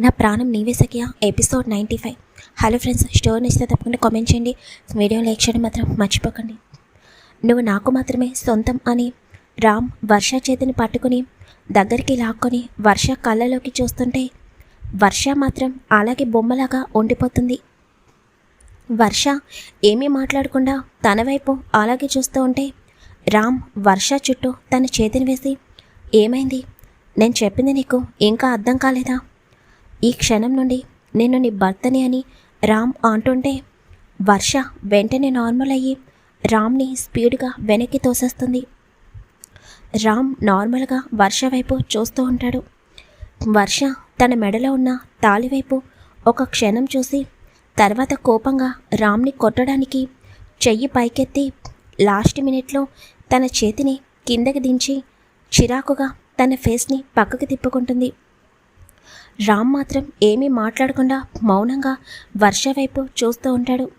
నా ప్రాణం నీవే సఖియా. Episode ninety five. Hello friends story నచ్చితే తప్పకుండా కామెంట్ చేయండి. వీడియో లైక్ చేయడం మాత్రం మర్చిపోకండి. నువ్వు నాకు మాత్రమే సొంతం అని రామ్ వర్ష చేతిని పట్టుకుని దగ్గరికి లాక్కొని వర్ష కళ్ళలోకి చూస్తుంటే వర్ష మాత్రం అలాగే బొమ్మలాగా ఉండిపోతుంది. వర్ష ఏమీ మాట్లాడకుండా తన వైపు అలాగే చూస్తూ ఉంటే రామ్ వర్ష చుట్టూ తన చేతిని వేసి ఏమైంది? నేను చెప్పింది నీకు ఇంకా అర్థం కాలేదా? ఈ క్షణం నుండి నేను నీ భర్తని అని రామ్ అంటుంటే వర్ష వెంటనే నార్మల్ అయ్యి రామ్ని స్పీడ్గా వెనక్కి తోసేస్తుంది. రామ్ నార్మల్గా వర్ష వైపు చూస్తూ ఉంటాడు. వర్ష తన మెడలో ఉన్న తాలి వైపు ఒక క్షణం చూసి తర్వాత కోపంగా రామ్ని కొట్టడానికి చెయ్యి పైకెత్తి లాస్ట్ మినిట్లో తన చేతిని కిందకి దించి చిరాకుగా తన ఫేస్ని పక్కకి తిప్పుకుంటుంది. రామ్ మాత్రం ఏమీ మాట్లాడకుండా మౌనంగా వర్ష వైపు చూస్తూ ఉంటాడు.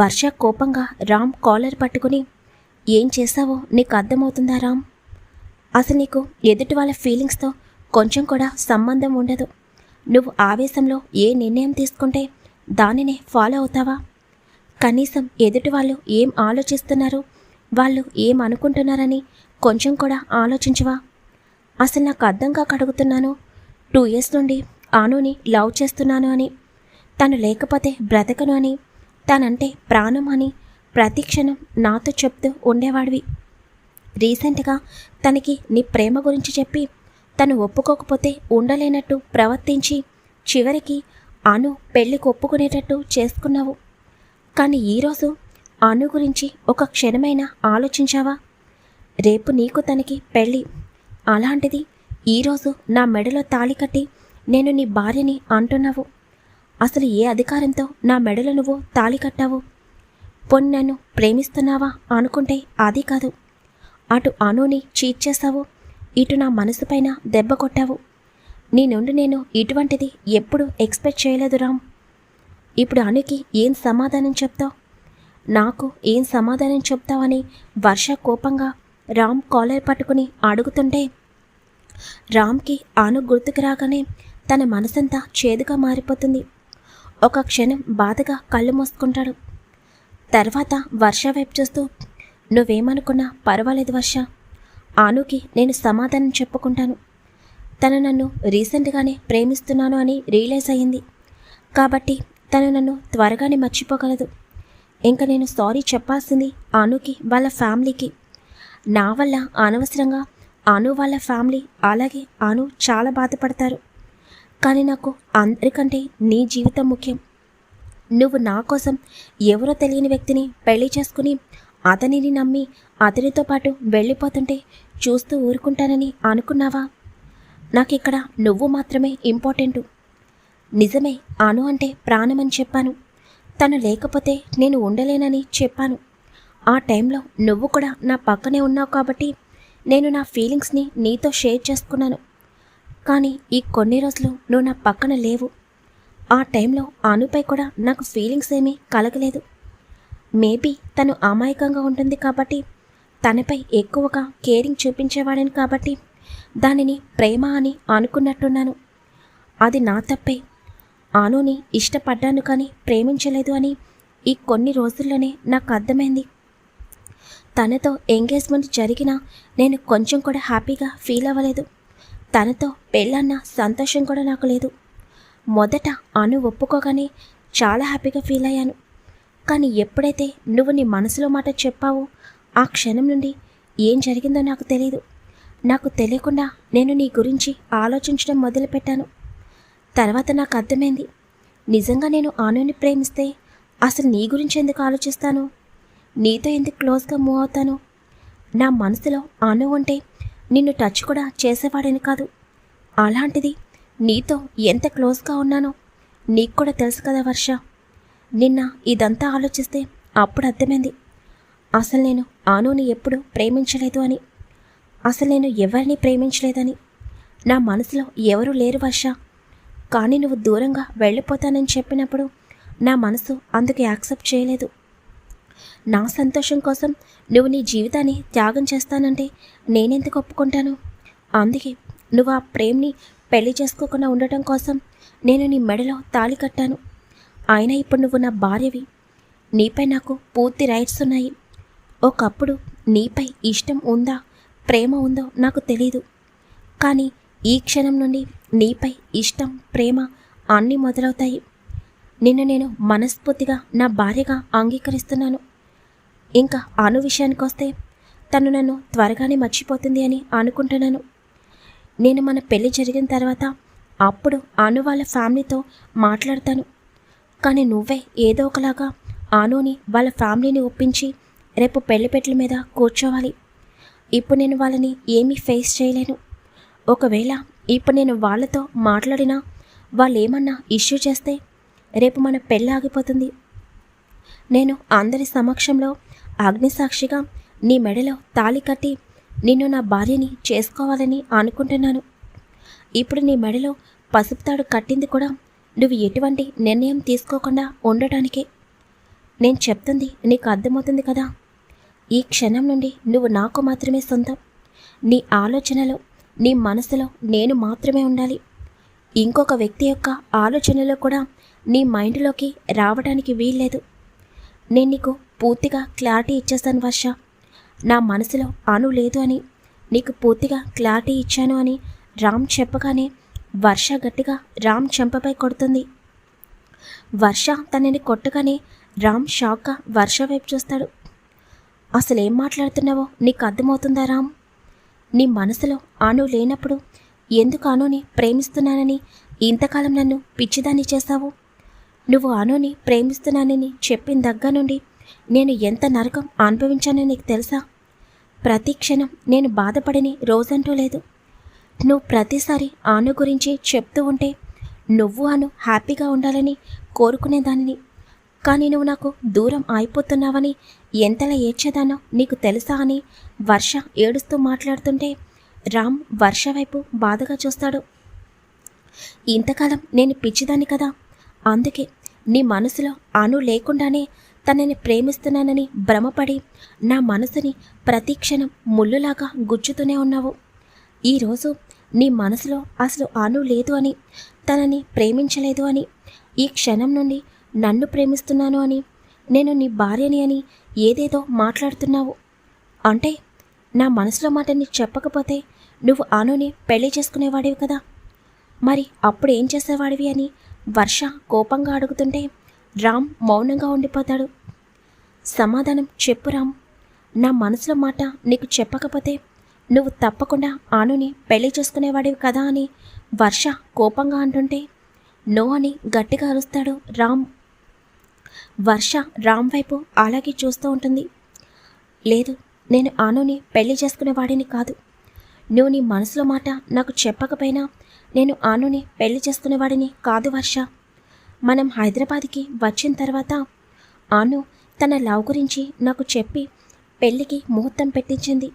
వర్ష కోపంగా రామ్ కాలర్ పట్టుకుని ఏం చేశావో? నీకు అర్థమవుతుందా రామ్? అసలు నీకు ఎదుటి వాళ్ళ ఫీలింగ్స్తో కొంచెం కూడా సంబంధం ఉండదు. నువ్వు ఆవేశంలో ఏ నిర్ణయం తీసుకుంటే దానినే ఫాలో అవుతావా? కనీసం ఎదుటి వాళ్ళు ఏం ఆలోచిస్తున్నారు? వాళ్ళు ఏం అనుకుంటున్నారని కొంచెం కూడా ఆలోచించవా? అసలు నాకు అర్థం కాక అడుగుతున్నాను. టూ ఇయర్స్ నుండి ఆనుని లవ్ చేస్తున్నాను అని తను లేకపోతే బ్రతకను అని తనంటే ప్రాణం అని ప్రతి క్షణం నాతో చెప్తూ ఉండేవాడివి. రీసెంట్గా తనకి నీ ప్రేమ గురించి చెప్పి తను ఒప్పుకోకపోతే ఉండలేనట్టు ప్రవర్తించి చివరికి అను పెళ్ళికి ఒప్పుకునేటట్టు చేసుకున్నావు. కానీ ఈరోజు అను గురించి ఒక క్షణమైనా ఆలోచించావా? రేపు నీకు తనకి పెళ్ళి. అలాంటిది ఈరోజు నా మెడలో తాళి కట్టి నేను నీ భార్యని అంటున్నావు. అసలు ఏ అధికారంతో నా మెడలో నువ్వు తాళి కట్టావు? పొన్ని నన్ను ప్రేమిస్తున్నావా అనుకుంటే అది కాదు. అటు అనుని చీట్ చేశావు ఇటు నా మనసుపైన దెబ్బ కొట్టావు. నీ నుండి నేను ఇటువంటిది ఎప్పుడు ఎక్స్పెక్ట్ చేయలేదు రామ్. ఇప్పుడు అనుకి ఏం సమాధానం చెప్తావు? నాకు ఏం సమాధానం చెప్తావని వర్ష కోపంగా రామ్ కాలర్ పట్టుకుని అడుగుతుంటే రామ్కి ఆను గుర్తుకు రాగానే తన మనసంతా చేదుగా మారిపోతుంది. ఒక క్షణం బాధగా కళ్ళు మూసుకుంటాడు. తర్వాత వర్ష వైపు చూస్తూ నువ్వేమనుకున్నా పర్వాలేదు వర్ష. ఆనుకి నేను సమాధానం చెప్పుకుంటాను. తను నన్ను రీసెంట్గానే ప్రేమిస్తున్నాను అని రియలైజ్ అయ్యింది. కాబట్టి తను నన్ను త్వరగానే మర్చిపోగలదు. ఇంకా నేను సారీ చెప్పాల్సింది ఆనుకి వాళ్ళ ఫ్యామిలీకి. నా వల్ల అనవసరంగా అను వాళ్ళ ఫ్యామిలీ అలాగే అను చాలా బాధపడతారు. కానీ నాకు అందరికంటే నీ జీవితం ముఖ్యం. నువ్వు నా కోసం ఎవరో తెలియని వ్యక్తిని పెళ్ళి చేసుకుని అతనిని నమ్మి అతనితో పాటు వెళ్ళిపోతుంటే చూస్తూ ఊరుకుంటానని అనుకున్నావా? నాకు ఇక్కడ నువ్వు మాత్రమే ఇంపార్టెంటు. నిజమే అను అంటే ప్రాణమని చెప్పాను. తను లేకపోతే నేను ఉండలేనని చెప్పాను. ఆ టైంలో నువ్వు కూడా నా పక్కనే ఉన్నావు కాబట్టి నేను నా ఫీలింగ్స్ని నీతో షేర్ చేసుకున్నాను. కానీ ఈ కొన్ని రోజులు నువ్వు నా పక్కన లేవు. ఆ టైంలో అనుపై కూడా నాకు ఫీలింగ్స్ ఏమీ కలగలేదు. మేబీ తను అమాయకంగా ఉంటుంది కాబట్టి తనపై ఎక్కువగా కేరింగ్ చూపించేవాడని కాబట్టి దానిని ప్రేమ అని అనుకున్నట్టున్నాను. అది నా తప్పే. ఆనుని ఇష్టపడ్డాను కానీ ప్రేమించలేదు అని ఈ కొన్ని రోజుల్లోనే నాకు అర్థమైంది. తనతో ఎంగేజ్మెంట్ జరిగినా నేను కొంచెం కూడా హ్యాపీగా ఫీల్ అవ్వలేదు. తనతో పెళ్ళన్న సంతోషం కూడా నాకు లేదు. మొదట అను ఒప్పుకోగానే చాలా హ్యాపీగా ఫీల్ అయ్యాను. కానీ ఎప్పుడైతే నువ్వు నీ మనసులో మాట చెప్పావో ఆ క్షణం నుండి ఏం జరిగిందో నాకు తెలియదు నాకు తెలియకుండా నేను నీ గురించి ఆలోచించడం మొదలుపెట్టాను. తర్వాత నాకు అర్థమైంది. నిజంగా నేను ఆనుని ప్రేమిస్తే అసలు నీ గురించి ఎందుకు ఆలోచిస్తాను? నీతో ఎందుకు క్లోజ్గా మూవ్ అవుతాను? నా మనసులో అను ఉంటే నిన్ను టచ్ కూడా చేసేవాడని కాదు. అలాంటిది నీతో ఎంత క్లోజ్గా ఉన్నానో నీకు కూడా తెలుసు కదా వర్ష. నిన్న ఇదంతా ఆలోచిస్తే అప్పుడు అర్థమైంది. అసలు నేను ఆనుని ఎప్పుడు ప్రేమించలేదు అని. అసలు నేను ఎవరిని ప్రేమించలేదని. నా మనసులో ఎవరు లేరు వర్ష. కానీ నువ్వు దూరంగా వెళ్ళిపోతానని చెప్పినప్పుడు నా మనసు అందుకు యాక్సెప్ట్ చేయలేదు. నా సంతోషం కోసం నువ్వు నీ జీవితాన్ని త్యాగం చేస్తానంటే నేనెందుకు ఒప్పుకుంటాను? అందుకే నువ్వు ఆ ప్రేమ్ని పెళ్ళి చేసుకోకుండా ఉండటం కోసం నేను నీ మెడలో తాళి కట్టాను. అయినా ఇప్పుడు నువ్వు నా భార్యవి. నీపై నాకు పూర్తి రైట్స్ ఉన్నాయి. ఒకప్పుడు నీపై ఇష్టం ఉందా ప్రేమ ఉందో నాకు తెలీదు. కానీ ఈ క్షణం నుండి నీపై ఇష్టం ప్రేమ అన్నీ మొదలవుతాయి. నిన్ను నేను మనస్ఫూర్తిగా నా భార్యగా అంగీకరిస్తున్నాను. ఇంకా అను విషయానికి వస్తే తను నన్ను త్వరగానే మర్చిపోతుంది అని అనుకుంటున్నాను. నేను మన పెళ్ళి జరిగిన తర్వాత అప్పుడు అను వాళ్ళ ఫ్యామిలీతో మాట్లాడతాను. కానీ నువ్వే ఏదో ఒకలాగా ఆనుని వాళ్ళ ఫ్యామిలీని ఒప్పించి రేపు పెళ్ళిపెట్ల మీద కూర్చోవాలి. ఇప్పుడు నేను వాళ్ళని ఏమీ ఫేస్ చేయలేను. ఒకవేళ ఇప్పుడు నేను వాళ్ళతో మాట్లాడినా వాళ్ళు ఏమన్నా ఇష్యూ చేస్తే రేపు మన పెళ్ళి ఆగిపోతుంది. నేను అందరి సమక్షంలో ఆగ్నిసాక్షిగా నీ మెడలో తాళి కట్టి నిన్ను నా భార్యని చేసుకోవాలని అనుకుంటున్నాను. ఇప్పుడు నీ మెడలో పసుపు తాడు కట్టింది కూడా నువ్వు ఎటువంటి నిర్ణయం తీసుకోకుండా ఉండటానికే. నేను చెప్తుంది నీకు అర్థమవుతుంది కదా? ఈ క్షణం నుండి నువ్వు నాకు మాత్రమే సొంతం. నీ ఆలోచనలో నీ మనసులో నేను మాత్రమే ఉండాలి. ఇంకొక వ్యక్తి యొక్క ఆలోచనలో కూడా నీ మైండ్లోకి రావడానికి వీల్లేదు. నేను నీకు పూర్తిగా క్లారిటీ ఇచ్చేస్తాను వర్ష. నా మనసులో అను లేదు అని నీకు పూర్తిగా క్లారిటీ ఇచ్చాను అని రామ్ చెప్పగానే వర్ష గట్టిగా రామ్ చెంపపై కొడుతుంది. వర్ష తనని కొట్టగానే రామ్ షాక్గా వర్ష వైపు చూస్తాడు. అసలేం మాట్లాడుతున్నావో నీకు అర్థమవుతుందా రామ్? నీ మనసులో అను లేనప్పుడు ఎందుకు అనుని ప్రేమిస్తున్నానని ఇంతకాలం నన్ను పిచ్చిదాన్ని చేస్తావు? నువ్వు అనుని ప్రేమిస్తున్నానని చెప్పిన దగ్గర నుండి నేను ఎంత నరకం అనుభవించానో నీకు తెలుసా? ప్రతి క్షణం నేను బాధపడని రోజంటూ లేదు. నువ్వు ప్రతిసారి ఆను గురించి చెప్తూ ఉంటే నువ్వు అను హ్యాపీగా ఉండాలని కోరుకునేదానిని. కానీ నువ్వు నాకు దూరం అయిపోతున్నావని ఎంతలా ఏడ్చేదానో నీకు తెలుసా అని వర్ష ఏడుస్తూ మాట్లాడుతుంటే రామ్ వర్ష వైపు బాధగా చూస్తాడు. ఇంతకాలం నేను పిచ్చిదాన్ని కదా. అందుకే నీ మనసులో అను లేకుండానే తనని ప్రేమిస్తున్నానని భ్రమపడి నా మనసుని ప్రతి క్షణం ముళ్ళులాగా గుచ్చుతూనే ఉన్నావు. ఈరోజు నీ మనసులో అసలు అను లేదు అని తనని ప్రేమించలేదు అని ఈ క్షణం నుండి నన్ను ప్రేమిస్తున్నాను అని నేను నీ భార్యని అని ఏదేదో మాట్లాడుతున్నావు. అంటే నా మనసులో మాటని చెప్పకపోతే నువ్వు అనుని పెళ్ళి చేసుకునేవాడివి కదా. మరి అప్పుడు ఏం చేసేవాడివి అని వర్ష కోపంగా అడుగుతుంటే రామ్ మౌనంగా ఉండిపోతాడు. సమాధానం చెప్పు రామ్. నా మనసులో మాట నీకు చెప్పకపోతే నువ్వు తప్పకుండా ఆనుని పెళ్ళి చేసుకునేవాడివి కదా అని వర్ష కోపంగా అంటుంటే నో అని గట్టిగా అరుస్తాడు రామ్. వర్ష రామ్ వైపు అలాగే చూస్తూ ఉంటుంది. లేదు నేను ఆనుని పెళ్ళి చేసుకునేవాడిని కాదు. నువ్వు నీ మనసులో మాట నాకు చెప్పకపోయినా నేను ఆనుని పెళ్ళి చేసుకునేవాడిని కాదు వర్ష. మనం హైదరాబాద్కి వచ్చిన తర్వాత ఆను తన లవ్ గురించి నాకు చెప్పి పెళ్ళికి ముహూర్తం పెట్టించింది.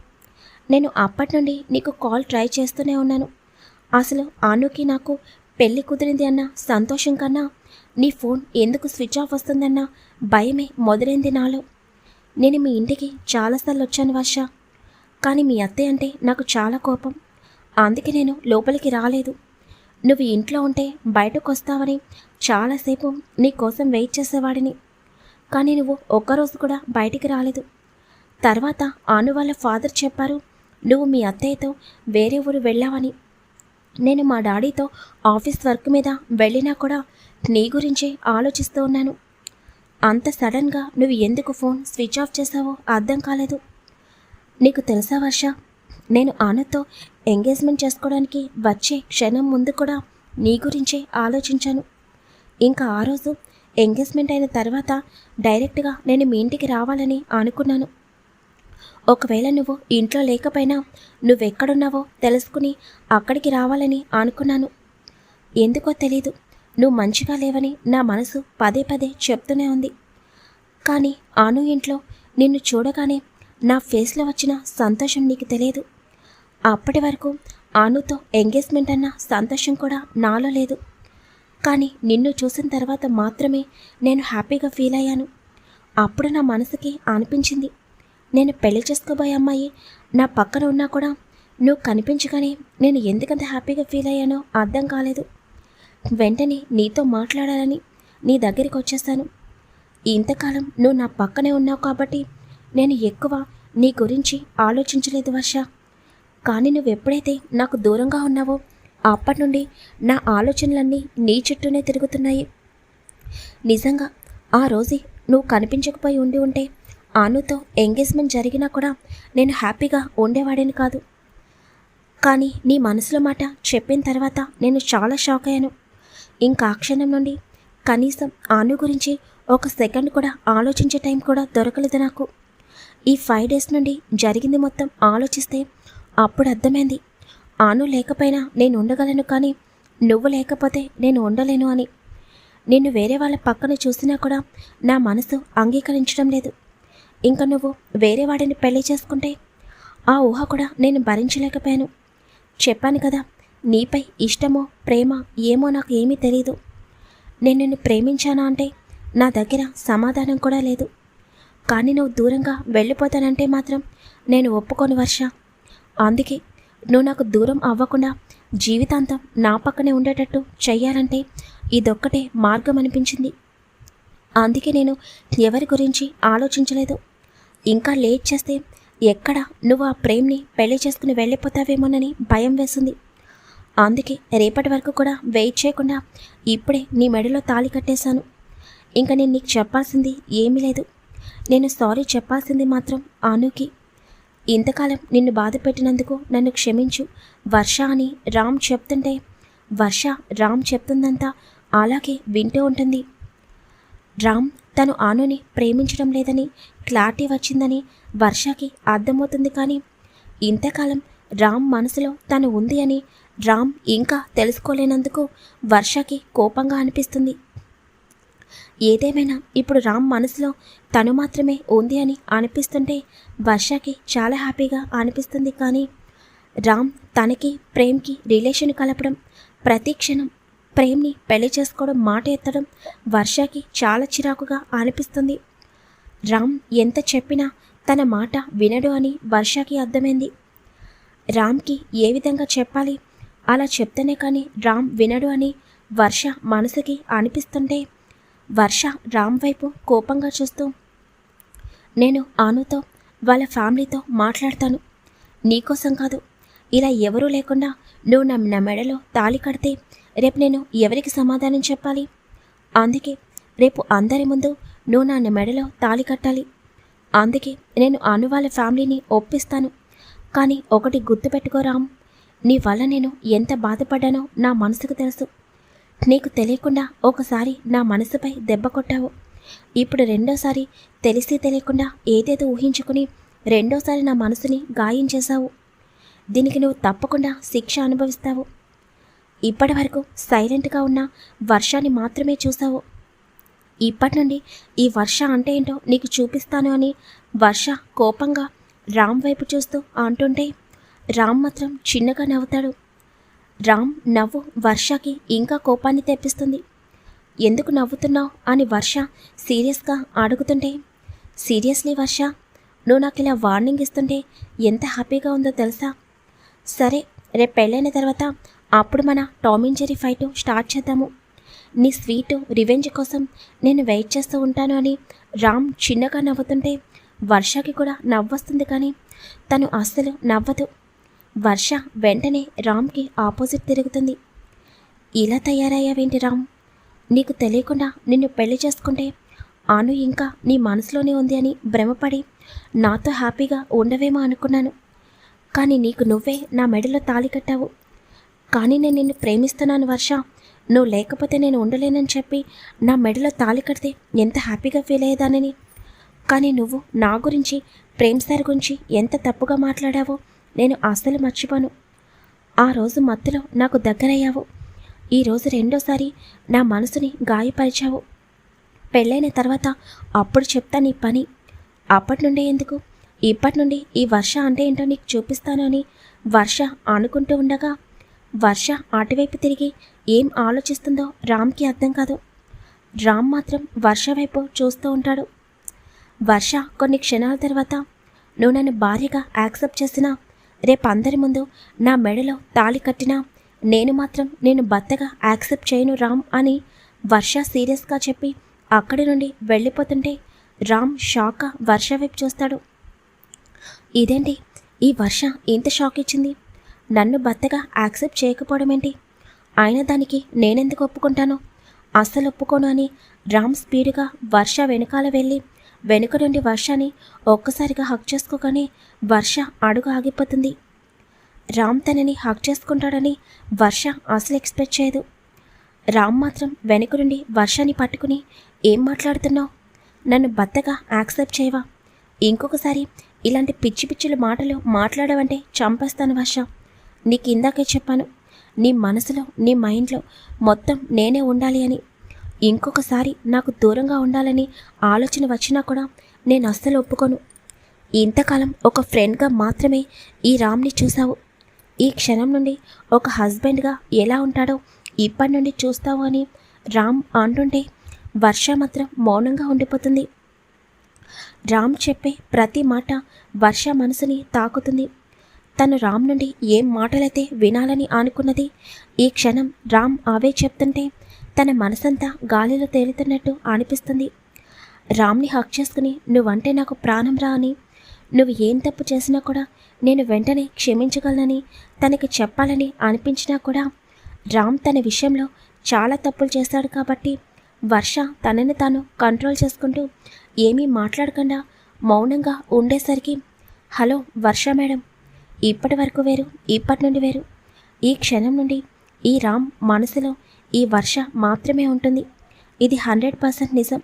నేను అప్పటి నుండి నీకు కాల్ ట్రై చేస్తూనే ఉన్నాను. అసలు ఆనుకి నాకు పెళ్ళి కుదిరింది అన్న సంతోషం కన్నా నీ ఫోన్ ఎందుకు స్విచ్ ఆఫ్ వస్తుందన్న భయమే మొదలైంది నాలో. నేను మీ ఇంటికి చాలాసార్లు వచ్చాను వర్ష. కానీ మీ అత్తయ్య అంటే నాకు చాలా కోపం. అందుకే నేను లోపలికి రాలేదు. నువ్వు ఇంట్లో ఉంటే బయటకు వస్తావని చాలాసేపు నీ కోసం వెయిట్ చేసేవాడిని. కానీ నువ్వు ఒక్కరోజు కూడా బయటికి రాలేదు. తర్వాత ఆను వాళ్ళ ఫాదర్ చెప్పారు నువ్వు మీ అత్తయ్యతో వేరే ఊరు వెళ్ళావని. నేను మా డాడీతో ఆఫీస్ వర్క్ మీద వెళ్ళినా కూడా నీ గురించే ఆలోచిస్తూ ఉన్నాను. అంత సడన్గా నువ్వు ఎందుకు ఫోన్ స్విచ్ ఆఫ్ చేసావో అర్థం కాలేదు. నీకు తెలుసా వర్ష? నేను ఆనతో ఎంగేజ్మెంట్ చేసుకోవడానికి వచ్చే క్షణం ముందు కూడా నీ గురించే ఆలోచించాను. ఇంకా ఆ రోజు ఎంగేజ్మెంట్ అయిన తర్వాత డైరెక్ట్గా నేను మీ ఇంటికి రావాలని అనుకున్నాను. ఒకవేళ నువ్వు ఇంట్లో లేకపోయినా నువ్వెక్కడున్నావో తెలుసుకుని అక్కడికి రావాలని అనుకున్నాను. ఎందుకో తెలీదు. నువ్వు మంచిగా లేవని నా మనసు పదే పదే చెప్తూనే ఉంది. కానీ ఆను ఇంట్లో నిన్ను చూడగానే నా ఫేస్లో వచ్చిన సంతోషం నీకు తెలియదు. అప్పటి వరకు ఆనుతో ఎంగేజ్మెంట్ అన్న సంతోషం కూడా నాలో లేదు. కానీ నిన్ను చూసిన తర్వాత మాత్రమే నేను హ్యాపీగా ఫీల్ అయ్యాను. అప్పుడు నా మనసుకి అనిపించింది నేను పెళ్ళి చేసుకోబోయే అమ్మాయి నా పక్కన ఉన్నా కూడా నువ్వు కనిపించగానే నేను ఎందుకంత హ్యాపీగా ఫీల్ అయ్యానో అర్థం కాలేదు. వెంటనే నీతో మాట్లాడాలని నీ దగ్గరికి వచ్చేస్తాను. ఇంతకాలం నువ్వు నా పక్కనే ఉన్నావు కాబట్టి నేను ఎక్కువ నీ గురించి ఆలోచించలేదు వర్ష. కానీ నువ్వు ఎప్పుడైతే నాకు దూరంగా ఉన్నావో అప్పటి నుండి నా ఆలోచనలన్నీ నీ చుట్టూనే తిరుగుతున్నాయి. నిజంగా ఆ రోజు నువ్వు కనిపించకపోయి ఉండి ఉంటే ఆనుతో ఎంగేజ్మెంట్ జరిగినా కూడా నేను హ్యాపీగా ఉండేవాడిని కాదు. కానీ నీ మనసులో మాట చెప్పిన తర్వాత నేను చాలా షాక్ అయ్యాను. ఇంకా ఆ క్షణం నుండి కనీసం ఆను గురించి ఒక సెకండ్ కూడా ఆలోచించే టైం కూడా దొరకలేదు నాకు. ఈ ఫైవ్ డేస్ నుండి జరిగింది మొత్తం ఆలోచిస్తే అప్పుడు అర్థమైంది. ఆను లేకపోయినా నేను ఉండగలను కానీ నువ్వు లేకపోతే నేను ఉండలేను అని. నిన్ను వేరే వాళ్ళ పక్కన చూసినా కూడా నా మనసు అంగీకరించడం లేదు. ఇంకా నువ్వు వేరే వాడిని పెళ్ళి చేసుకుంటే ఆ ఊహ కూడా నేను భరించలేకపోయాను. చెప్పాను కదా నీపై ఇష్టమో ప్రేమ ఏమో నాకు ఏమీ తెలియదు నేను నిన్ను ప్రేమించానా అంటే నా దగ్గర సమాధానం కూడా లేదు. కానీ నువ్వు దూరంగా వెళ్ళిపోతానంటే మాత్రం నేను ఒప్పుకోను వర్ష. అందుకే నువ్వు నాకు దూరం అవ్వకుండా జీవితాంతం నా పక్కనే ఉండేటట్టు చెయ్యాలంటే ఇదొక్కటే మార్గం అనిపించింది అందుకే నేను ఎవరి గురించి ఆలోచించలేదు. ఇంకా లేట్ చేస్తే ఎక్కడ నువ్వు ఆ ప్రేమ్ని పెళ్ళి చేసుకుని వెళ్ళిపోతావేమోనని భయం వేసింది. అందుకే రేపటి వరకు కూడా వెయిట్ చేయకుండా ఇప్పుడే నీ మెడలో తాళి కట్టేశాను. ఇంకా నేను నీకు చెప్పాల్సింది ఏమీ లేదు. నేను సారీ చెప్పాల్సింది మాత్రం అనుకి ఇంతకాలం నిన్ను బాధ పెట్టినందుకు నన్ను క్షమించు. వర్ష అని రామ్ చెప్తుంటే వర్ష రామ్ చెప్తుందంతా అలాగే వింటూ ఉంటుంది. రామ్ తను ఆనుని ప్రేమించడం లేదని క్లారిటీ వచ్చిందని వర్షకి అర్థమవుతుంది కానీ ఇంతకాలం రామ్ మనసులో తను ఉంది అని రామ్ ఇంకా తెలుసుకోలేనందుకు వర్షకి కోపంగా అనిపిస్తుంది. ఏదేమైనా ఇప్పుడు రామ్ మనసులో తను మాత్రమే ఉంది అని అనిపిస్తుంటే వర్షకి చాలా హ్యాపీగా అనిపిస్తుంది కానీ రామ్ తనకి ప్రేమ్కి రిలేషన్ కలపడం ప్రతి క్షణం ప్రేమ్ని పెళ్ళి చేసుకోవడం మాట ఎత్తడం వర్షకి చాలా చిరాకుగా అనిపిస్తుంది. రామ్ ఎంత చెప్పినా తన మాట వినడు అని వర్షకి అర్థమైంది. రామ్కి ఏ విధంగా చెప్పాలి? అలా చెప్తేనే కానీ రామ్ వినడు అని వర్ష మనసుకి అనిపిస్తుంటే వర్ష రామ్ వైపు కోపంగా చూస్తూ నేను ఆనుతో వాళ్ళ ఫ్యామిలీతో మాట్లాడతాను. నీకోసం కాదు. ఇలా ఎవరూ లేకుండా నువ్వు నా నా మెడలో తాళి కడితే రేపు నేను ఎవరికి సమాధానం చెప్పాలి? అందుకే రేపు అందరి ముందు నువ్వు నా మెడలో తాళి కట్టాలి. అందుకే నేను అను వాళ్ళ ఫ్యామిలీని ఒప్పిస్తాను. కానీ ఒకటి గుర్తుపెట్టుకోరామ్ నీ వల్ల నేను ఎంత బాధపడ్డానో నా మనసుకు తెలుసు. నీకు తెలియకుండా ఒకసారి నా మనసుపై దెబ్బ కొట్టావు. ఇప్పుడు రెండోసారి తెలిసి తెలియకుండా ఏదేదో ఊహించుకుని రెండోసారి నా మనసుని గాయం చేశావు. దీనికి నువ్వు తప్పకుండా శిక్ష అనుభవిస్తావు. ఇప్పటి వరకు సైలెంట్గా ఉన్న వర్షాన్ని మాత్రమే చూసావు ఇప్పటి నుండి ఈ వర్ష అంటే ఏంటో నీకు చూపిస్తాను అని వర్ష కోపంగా రామ్ వైపు చూస్తూ అంటుంటే రామ్ మాత్రం చిన్నగా నవ్వుతాడు. రామ్ నవ్వు వర్షకి ఇంకా కోపాన్ని తెప్పిస్తుంది. ఎందుకు నవ్వుతున్నావు? అని వర్ష సీరియస్గా అడుగుతుంటే. సీరియస్లీ వర్ష నువ్వు నాకు ఇలా వార్నింగ్ ఇస్తుంటే ఎంత హ్యాపీగా ఉందో తెలుసా? సరే రేపు పెళ్ళైన తర్వాత అప్పుడు మన టామిన్ జెరీ ఫైట్ స్టార్ట్ చేద్దాము. నీ స్వీట్ రివెంజ్ కోసం నేను వెయిట్ చేస్తూ ఉంటాను అని రామ్ చిన్నగా నవ్వుతుంటే వర్షకి కూడా నవ్వొస్తుంది కానీ తను అస్సలు నవ్వదు. వర్ష వెంటనే రామ్కి ఆపోజిట్ తిరుగుతుంది. ఇలా తయారయ్యావేంటి రామ్? నీకు తెలియకుండా నిన్ను పెళ్ళి చేసుకుంటే ఆను ఇంకా నీ మనసులోనే ఉంది అని భ్రమపడి నాతో హ్యాపీగా ఉండవేమో అనుకున్నాను. కానీ నీకు నువ్వే నా మెడలో తాళి కట్టావు. కానీ నేను నిన్ను ప్రేమిస్తున్నాను వర్ష. నువ్వు లేకపోతే నేను ఉండలేనని చెప్పి నా మెడలో తాళి కడితే ఎంత హ్యాపీగా ఫీల్ అయ్యేదానని? కానీ నువ్వు నా గురించి ప్రేమ్ సార్ గురించి ఎంత తప్పుగా మాట్లాడావో నేను అస్సలు మర్చిపోను. ఆ రోజు మత్తులో నాకు దగ్గరయ్యావు. ఈరోజు రెండోసారి నా మనసుని గాయపరిచావు. పెళ్ళైన తర్వాత అప్పుడు చెప్తా నీ పని. అప్పటి నుండే ఎందుకు? ఇప్పటి నుండి ఈ వర్ష అంటే ఏంటో నీకు చూపిస్తాను అని వర్ష అనుకుంటూ ఉండగా వర్ష అటువైపు తిరిగి ఏం ఆలోచిస్తుందో రామ్కి అర్థం కాదు. రామ్ మాత్రం వర్ష వైపు చూస్తూ ఉంటాడు. వర్ష కొన్ని క్షణాల తర్వాత నువ్వు నన్ను భార్యగా యాక్సెప్ట్ చేసినా రేపు అందరి ముందు నా మెడలో తాళి కట్టినా నేను మాత్రం నేను బత్తగా యాక్సెప్ట్ చేయను రామ్ అని వర్ష సీరియస్గా చెప్పి అక్కడి నుండి వెళ్ళిపోతుంటే రామ్ షాక్ వర్ష వైపు చూస్తాడు. ఇదేంటి? ఈ వర్ష ఇంత షాక్ ఇచ్చింది? నన్ను బత్తగా యాక్సెప్ట్ చేయకపోవడం ఏంటి? అయిన దానికి నేనెందుకు ఒప్పుకుంటాను? అస్సలు ఒప్పుకోను అని రామ్ స్పీడ్గా వర్ష వెనకాల వెళ్ళి వెనుక నుండి వర్షాన్ని ఒక్కసారిగా హక్ చేసుకోగానే వర్ష అడుగు ఆగిపోతుంది. రామ్ తనని హక్ చేసుకుంటాడని వర్ష అసలు ఎక్స్పెక్ట్ చేయదు. రామ్ మాత్రం వెనుక నుండి వర్షాన్ని పట్టుకుని ఏం మాట్లాడుతున్నావు? నన్ను బద్దగా యాక్సెప్ట్ చేయవా? ఇంకొకసారి ఇలాంటి పిచ్చి పిచ్చిల మాటలు మాట్లాడవంటే చంపేస్తాను వర్ష. నీకు ఇందాకే చెప్పాను నీ మనసులో నీ మైండ్లో మొత్తం నేనే ఉండాలి అని ఇంకొకసారి నాకు దూరంగా ఉండాలని ఆలోచన వచ్చినా కూడా నేను అస్సలు ఒప్పుకోను. ఇంతకాలం ఒక ఫ్రెండ్గా మాత్రమే ఈ రామ్ని చూసావు ఈ క్షణం నుండి ఒక హస్బెండ్గా ఎలా ఉంటాడో ఇప్పటి నుండి చూస్తావు అని రామ్ అంటుంటే వర్ష మాత్రం మౌనంగా ఉండిపోతుంది. రామ్ చెప్పే ప్రతి మాట వర్ష మనసుని తాకుతుంది. తను రామ్ నుండి ఏం మాటలైతే వినాలని అనుకున్నది ఈ క్షణం రామ్ అవే చెప్తుంటే తన మనసంతా గాలిలో తేలుతున్నట్టు అనిపిస్తుంది. రామ్ని హక్ చేసుకుని నువ్వంటే నాకు ప్రాణం రా అని. నువ్వు ఏం తప్పు చేసినా కూడా నేను వెంటనే క్షమించగలనని తనకి చెప్పాలని అనిపించినా కూడా రామ్ తన విషయంలో చాలా తప్పులు చేశాడు కాబట్టి వర్ష తనని తాను కంట్రోల్ చేసుకుంటూ ఏమీ మాట్లాడకుండా మౌనంగా ఉండేసరికి హలో వర్ష మేడం ఇప్పటి వరకు వేరు ఇప్పటి నుండి వేరు. ఈ క్షణం నుండి ఈ రామ్ మనసులో ఈ వర్ష మాత్రమే ఉంటుంది. ఇది హండ్రెడ్ పర్సెంట్ నిజం.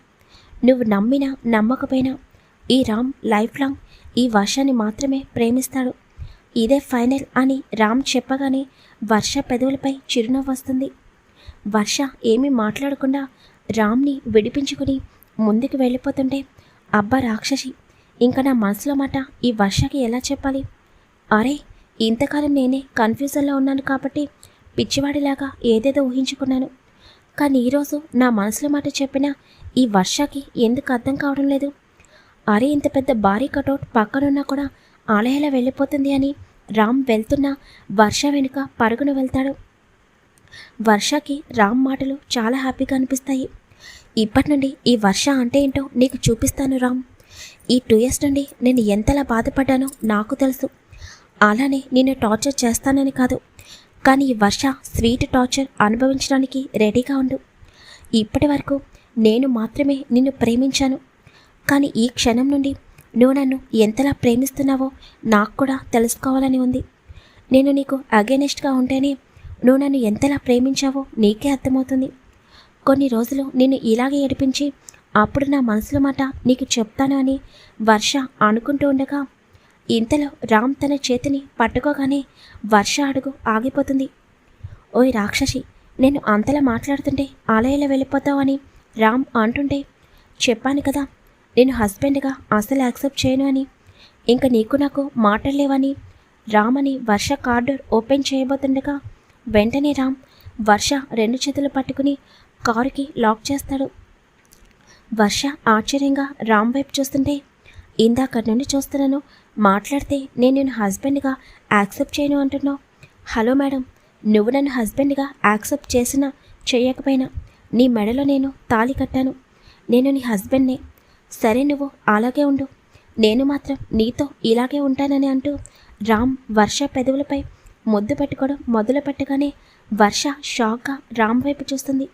నువ్వు నమ్మినా నమ్మకపోయినా ఈ రామ్ లైఫ్ లాంగ్ ఈ వర్షాన్ని మాత్రమే ప్రేమిస్తాడు. ఇదే ఫైనల్ అని రామ్ చెప్పగానే వర్ష పెదవులపై చిరునవ్వు వస్తుంది. వర్ష ఏమీ మాట్లాడకుండా రామ్ని విడిపించుకుని ముందుకు వెళ్ళిపోతుంటే అబ్బా రాక్షసి ఇంకా నా మనసులో మాట ఈ వర్షకి ఎలా చెప్పాలి? అరే ఇంతకాలం నేనే కన్ఫ్యూజన్లో ఉన్నాను కాబట్టి పిచ్చివాడిలాగా ఏదేదో ఊహించుకున్నాను. కానీ ఈరోజు నా మనసులో మాట చెప్పినా ఈ వర్షకి ఎందుకు అర్థం కావడం లేదు. అరే ఇంత పెద్ద భారీ కటౌట్ పక్కనున్నా కూడా ఆలయాల వెళ్ళిపోతుంది అని రామ్ వెళ్తున్న వర్ష వెనుక పరుగున వెళ్తాడు. వర్షకి రామ్ మాటలు చాలా హ్యాపీగా అనిపిస్తాయి. ఇప్పటి నుండి ఈ వర్ష అంటే ఏంటో నీకు చూపిస్తాను రామ్. ఈ టూ ఇయర్స్ నుండి నేను ఎంతలా బాధపడ్డానో నాకు తెలుసు. అలానే నిన్ను టార్చర్ చేస్తానని కాదు. కానీ ఈ వర్ష స్వీట్ టార్చర్ అనుభవించడానికి రెడీగా ఉండు. ఇప్పటి వరకు నేను మాత్రమే నిన్ను ప్రేమించాను. కానీ ఈ క్షణం నుండి నువ్వు నన్ను ఎంతలా ప్రేమిస్తున్నావో నాకు కూడా తెలుసుకోవాలని ఉంది. నేను నీకు అగేనెస్ట్గా ఉంటేనే నువ్వు నన్ను ఎంతలా ప్రేమించావో నీకే అర్థమవుతుంది. కొన్ని రోజులు నిన్ను ఇలాగే ఏడిపించి అప్పుడు నా మనసులో మాట నీకు చెప్తాను అని వర్ష అనుకుంటూ ఉండగా ఇంతలో రామ్ తన చేతిని పట్టుకోగానే వర్ష అడుగు ఆగిపోతుంది. ఓయ్ రాక్షసి నేను అంతలా మాట్లాడుతుంటే ఆలయంలో వెళ్ళిపోతావని రామ్ అంటుంటే చెప్పాను కదా నేను హస్బెండ్గా అసలు యాక్సెప్ట్ చేయను అని. ఇంకా నీకు నాకు మాటలు లేవని రామ్ అని వర్ష కార్డు ఓపెన్ చేయబోతుండగా వెంటనే రామ్ వర్ష రెండు చేతులు పట్టుకుని కారుకి లాక్ చేస్తాడు. వర్ష ఆశ్చర్యంగా రామ్ వైపు చూస్తుంటే ఇందాక నుండి చూస్తున్నాను మాట్లాడితే నేను నేను హస్బెండ్గా యాక్సెప్ట్ చేయను అంటున్నావు. హలో మేడం నువ్వు నన్ను హస్బెండ్గా యాక్సెప్ట్ చేసినా చేయకపోయినా నీ మెడలో నేను తాళి కట్టాను. నేను నీ హస్బెండ్నే. సరే నువ్వు అలాగే ఉండు. నేను మాత్రం నీతో ఇలాగే ఉంటానని అంటూ రామ్ వర్ష పెదవులపై ముద్దు పెట్టుకోవడం మొదలు పెట్టగానే వర్ష షాక్గా రామ్ వైపు చూస్తుంది.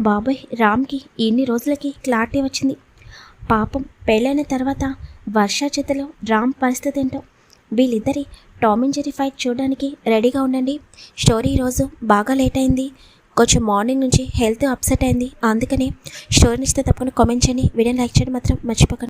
బాబాయ్ రామ్కి ఇన్ని రోజులకి క్లారిటీ వచ్చింది. పాపం పెళ్ళైన తర్వాత వర్ష చేతిలో రామ్ పరిస్థితి ఏంటో? వీళ్ళిద్దరి టామ్ అండ్ జెరీ ఫైట్ చూడడానికి రెడీగా ఉండండి. స్టోరీ ఈరోజు బాగా లేట్ అయింది. కొంచెం మార్నింగ్ నుంచి హెల్త్ అప్సెట్ అయింది. అందుకని స్టోరీ ఇస్తే తప్పకుండా కామెంట్ చేయండి. వీడియోని లైక్ చేయడం మాత్రం మర్చిపోకండి.